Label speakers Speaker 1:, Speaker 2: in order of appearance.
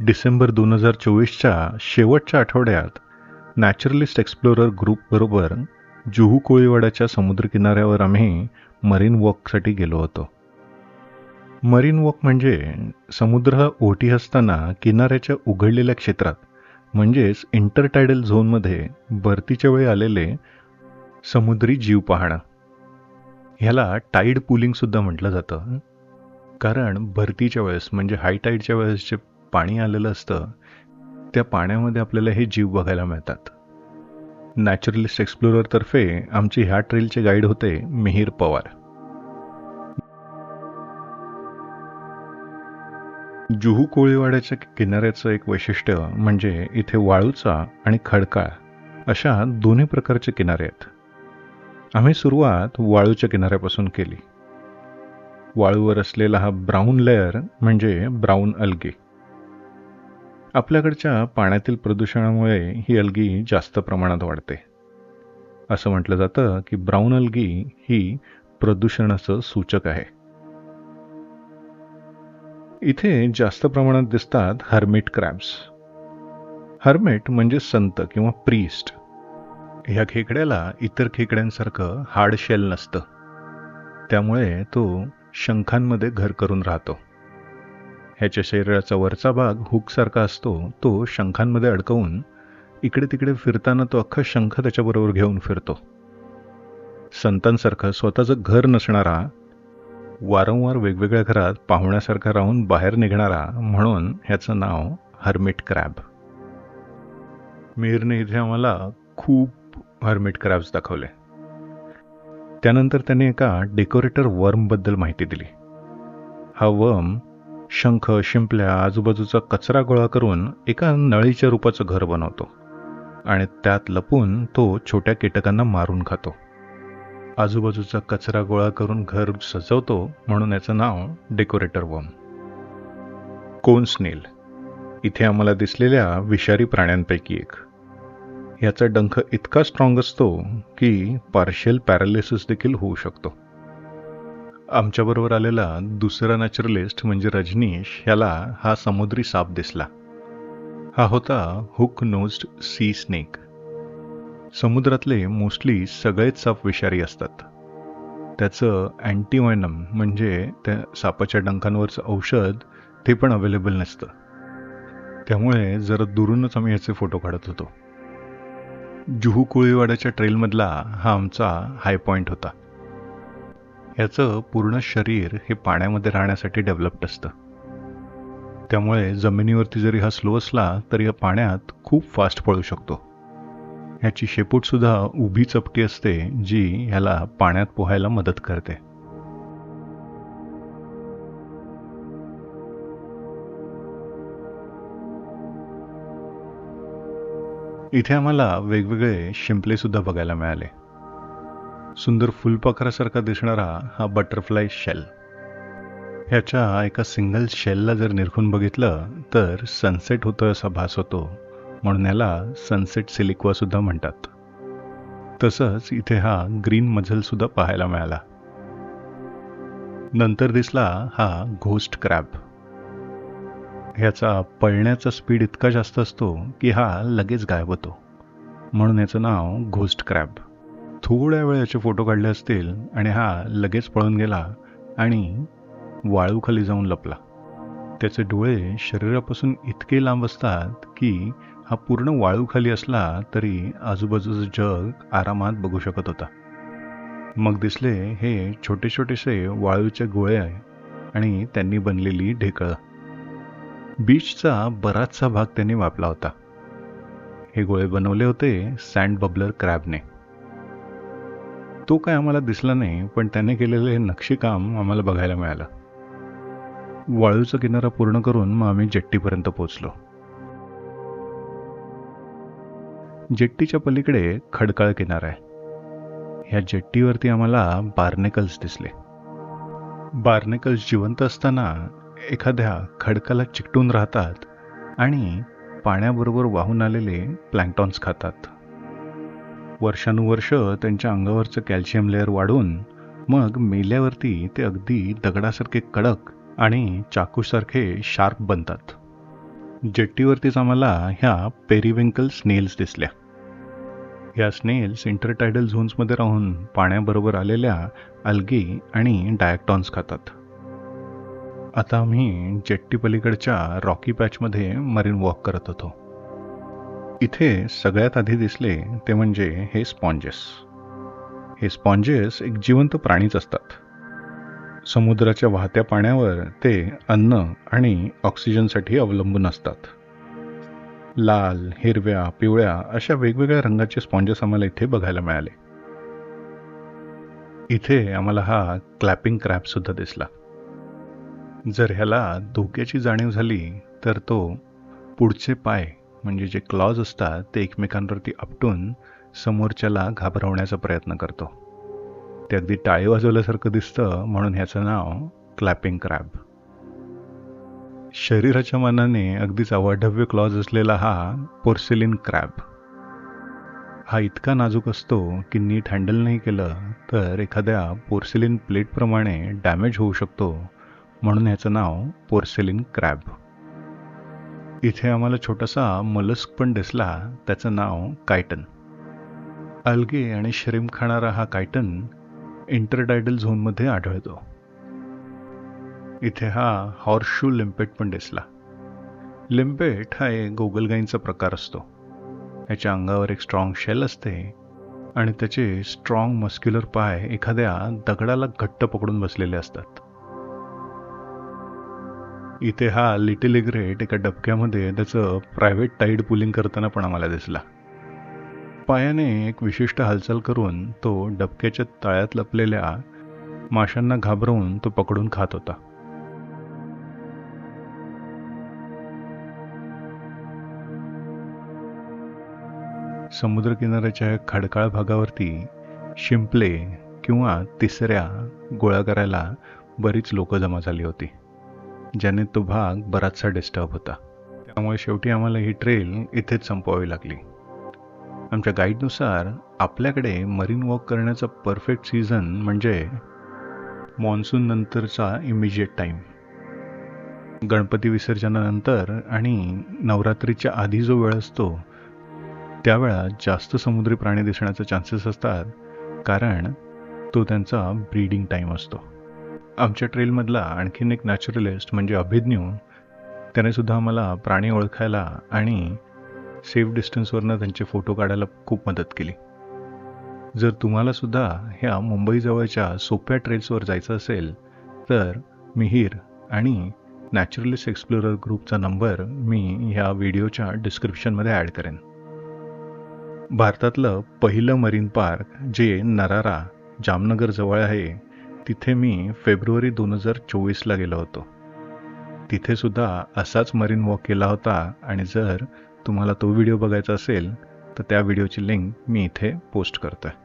Speaker 1: डिसेंबर दोन हजार चोवीसच्या शेवटच्या आठवड्यात नॅचरलिस्ट एक्सप्लोरर ग्रुपबरोबर जुहू कोळीवाड्याच्या समुद्रकिनाऱ्यावर आम्ही मरीन वॉकसाठी गेलो होतो. मरीन वॉक म्हणजे समुद्र ओटी असताना किनाऱ्याच्या उघडलेल्या क्षेत्रात म्हणजेच इंटरटायडल झोनमध्ये भरतीच्या वेळी आलेले समुद्री जीव पाहणं. ह्याला टाईड पुलिंगसुद्धा म्हटलं जातं. कारण भरतीच्या वेळेस म्हणजे हाय टाईडच्या वेळेस जे पाणी आलेलं असतं त्या पाण्यामध्ये आपल्याला हे जीव बघायला मिळतात. नॅचरलिस्ट एक्सप्लोररतर्फे आमचे ह्या ट्रेलचे गाईड होते मिहीर पवार. जुहू कोळीवाड्याच्या किनाऱ्याचं एक वैशिष्ट्य म्हणजे इथे वाळूचा आणि खडकाळ अशा दोन्ही प्रकारचे किनारे आहेत. आम्ही सुरुवात वाळूच्या किनाऱ्यापासून केली. वाळूवर असलेला हा ब्राऊन लेअर म्हणजे ब्राऊन अल्गी आपल्याकडच्या पाण्यातील प्रदूषणामुळे ही अल्गी जास्त प्रमाणात वाढते. असं म्हटलं जातं की ब्राऊन अल्गी ही प्रदूषणाचं सूचक आहे. इथे जास्त प्रमाणात दिसतात हर्मिट क्रॅब्स हर्मिट म्हणजे संत किंवा प्रीस्ट ह्या खेकड्याला इतर खेकड्यांसारखं हार्ड शेल नसतं. त्यामुळे तो शंखांमध्ये घर करून राहतो. ह्याच्या शरीराचा वरचा भाग हुकसारखा असतो तो शंखांमध्ये अडकवून इकडे तिकडे फिरताना तो अख्खा शंख त्याच्याबरोबर घेऊन फिरतो. संतांसारखं स्वतःचं घर नसणारा वारंवार वेगवेगळ्या घरात पाहुण्यासारखा राहून बाहेर निघणारा म्हणून ह्याचं नाव हर्मिट क्रॅब. मीरने इथे आम्हाला खूप हर्मिट क्रॅब्स दाखवले. त्यानंतर त्याने एका डेकोरेटर वर्मबद्दल माहिती दिली. हा वर्म शंख शिंपल्या आजूबाजूचा कचरा गोळा करून एका नळीच्या रूपाचं घर बनवतो. आणि त्यात लपून तो छोट्या कीटकांना मारून खातो. आजूबाजूचा कचरा गोळा करून घर सजवतो म्हणून याचं नाव डेकोरेटर वम. कोन स्नेल इथे आम्हाला दिसलेल्या विषारी प्राण्यांपैकी एक. याचा डंख इतका स्ट्रॉंग असतो की पार्शियल पॅरालिसिस देखील होऊ शकतो. आमच्याबरोबर आलेला दुसरा नॅचरलिस्ट म्हणजे रजनीश ह्याला हा समुद्री साप दिसला. हा होता हुक नोज्ड सी स्नेक समुद्रातले मोस्टली सगळेच साप विषारी असतात. त्याचं अँटीवायनम म्हणजे त्या सापाच्या डंखांवरचं औषध ते पण अवेलेबल नसतं. त्यामुळे जरा दुरूनच आम्ही याचे फोटो काढत होतो. जुहू कोळीवाड्याच्या ट्रेलमधला हा आमचा हाय पॉईंट होता. याचं पूर्ण शरीर हे पाण्यामध्ये राहण्यासाठी डेव्हलप्ड असतं. त्यामुळे जमिनीवरती जरी हा स्लो असला तरी या पाण्यात खूप फास्ट पळू शकतो. ह्याची शेपूटसुद्धा उभी चपटी असते जी ह्याला पाण्यात पोहायला मदत करते. इथे आम्हाला वेगवेगळे शिंपले सुद्धा बघायला मिळाले. सुंदर फुलपाखरासारखा दिसणारा हा बटरफ्लाय शेल. ह्याच्या एका सिंगल शेलला जर निरखून बघितलं तर सनसेट होतं असा भास होतो म्हणून याला सनसेट सिलिक्वासुद्धा म्हणतात. तसंच इथे हा ग्रीन मझल सुद्धा पाहायला मिळाला. नंतर दिसला हा घोस्ट क्रॅब. ह्याचा पळण्याचा स्पीड इतका जास्त असतो की हा लगेच गायब होतो. म्हणून याचं नाव घोस्ट क्रॅब. थोड्या वेळाचे फोटो काढले असतील आणि हा लगेच पळून गेला आणि वाळूखाली जाऊन लपला. त्याचे डोळे शरीरापासून इतके लांब असतात की हा पूर्ण वाळूखाली असला तरी आजूबाजूचं जग आरामात बघू शकत होता. मग दिसले हे छोटे छोटेसे वाळूचे गोळे आणि त्यांनी बनलेली ढेकळं. बीचचा बराचसा भाग त्यांनी वापला होता. हे गोळे बनवले होते सँड बबलर क्रॅबने. तो काय आम्हाला दिसला नाही पण त्याने केलेले हे नक्षीकाम आम्हाला बघायला मिळालं. वाळूचा किनारा पूर्ण करून मग आम्ही जेट्टीपर्यंत पोचलो जेट्टीच्या पलीकडे खडकाळ किनारा आहे. ह्या जेट्टीवरती आम्हाला बार्नेकल्स दिसले. बार्नेकल्स जिवंत असताना एखाद्या खडकाला चिकटून राहतात आणि पाण्याबरोबर वाहून आलेले प्लँक्टॉन्स खातात. वर्षानुवर्ष त्यांच्या अंगावरचं कॅल्शियम लेअर वाढून मग मेल्यावरती ते अगदी दगडासारखे कडक आणि चाकूसारखे शार्प बनतात. जेट्टीवरतीच आम्हाला ह्या पेरिविंकल स्नेल्स दिसल्या. या स्नेल्स इंटरटायडल झोन्समध्ये राहून पाण्याबरोबर आलेल्या अल्गी आणि डायक्टॉन्स खातात. आता आम्ही जेट्टी पलीकडच्या रॉकी पॅचमध्ये मरीन वॉक करत होतो. इथे सगळ्यात आधी दिसले ते म्हणजे हे स्पॉन्जेस. हे स्पॉन्जेस एक जिवंत प्राणीच असतात. समुद्राच्या वाहत्या पाण्यावर ते अन्न आणि ऑक्सिजनसाठी अवलंबून असतात. लाल हिरव्या पिवळ्या अशा वेगवेगळ्या रंगाचे स्पॉन्जेस आम्हाला इथे बघायला मिळाले. इथे आम्हाला हा क्लॅपिंग क्रॅप सुद्धा दिसला. जर ह्याला धोक्याची जाणीव झाली तर तो पुढचे पाय म्हणजे जे क्लॉज असतात ते एकमेकांवरती आपटून समोरच्याला घाबरवण्याचा प्रयत्न करतो. ते अगदी टाळी वाजवल्यासारखं दिसतं म्हणून ह्याचं नाव क्लॅपिंग क्रॅब शरीराच्या मानाने अगदीच अवाढव्य क्लॉज असलेला हा पोर्सेलिन क्रॅब हा इतका नाजूक असतो की नीट हँडल नाही केलं तर एखाद्या पोर्सिलिन प्लेटप्रमाणे डॅमेज होऊ शकतो म्हणून ह्याचं नाव पोर्सेलिन क्रॅब इथे आम्हाला छोटासा मलस्क पण दिसला. त्याचं नाव कायटन. अल्गे आणि श्रीम खाणारा हा कायटन इंटरडायडल झोनमध्ये आढळतो. इथे हा हॉर्शू लिम्पेट पण दिसला. लिम्पेट हा एक गोगलगाईंचा प्रकार असतो. याच्या अंगावर एक स्ट्रॉंग शेल असते आणि त्याचे स्ट्रॉंग मस्क्युलर पाय एखाद्या दगडाला घट्ट पकडून बसलेले असतात. इथे हा लिटिल इग्रेट एका डबक्यामध्ये त्याचं प्रायव्हेट टाईड पुलिंग करताना पण आम्हाला दिसला. पायाने एक विशिष्ट हालचाल करून तो डबक्याच्या तळ्यात लपलेल्या माशांना घाबरवून तो पकडून खात होता. समुद्रकिनाऱ्याच्या खडकाळ भागावरती शिंपले किंवा तिसऱ्या गोळा करायला बरीच लोक जमा झाली होती. ज्याने तो भाग बराचसा डिस्टर्ब होता. त्यामुळे शेवटी आम्हाला ही ट्रेल इथेच संपवावी लागली. आमच्या गाईडनुसार आपल्याकडे मरीन वॉक करण्याचा परफेक्ट सीझन म्हणजे मॉन्सून नंतरचा इमिजिएट टाईम गणपती विसर्जनानंतर आणि नवरात्रीच्या आधी जो वेळ असतो त्यावेळा जास्त समुद्री प्राणी दिसण्याचे चान्सेस असतात कारण तो त्यांचा ब्रीडिंग टाईम असतो. आमच्या ट्रेलमधला आणखीन एक नॅचरलिस्ट म्हणजे अभिज्ञू त्याने सुद्धा आम्हाला प्राणी ओळखायला आणि सेफ डिस्टन्सवरनं त्यांचे फोटो काढायला खूप मदत केली. जर तुम्हाला सुद्धा ह्या मुंबईजवळच्या सोप्या ट्रेल्सवर जायचं असेल तर मिहीर आणि नॅचरलिस्ट एक्सप्लोरर ग्रुपचा नंबर मी ह्या व्हिडिओच्या डिस्क्रिप्शनमध्ये ॲड करेन. भारतातलं पहिलं मरीन पार्क जे नरारा जामनगर जवळ आहे तिथे मी फेब्रुवारी दोन हजार चोवीसला गेलो होतो. तिथेसुद्धा असाच मरीन वॉक केला होता आणि जर तुम्हाला तो व्हिडिओ बघायचा असेल तर त्या व्हिडिओची लिंक मी इथे पोस्ट करतो आहे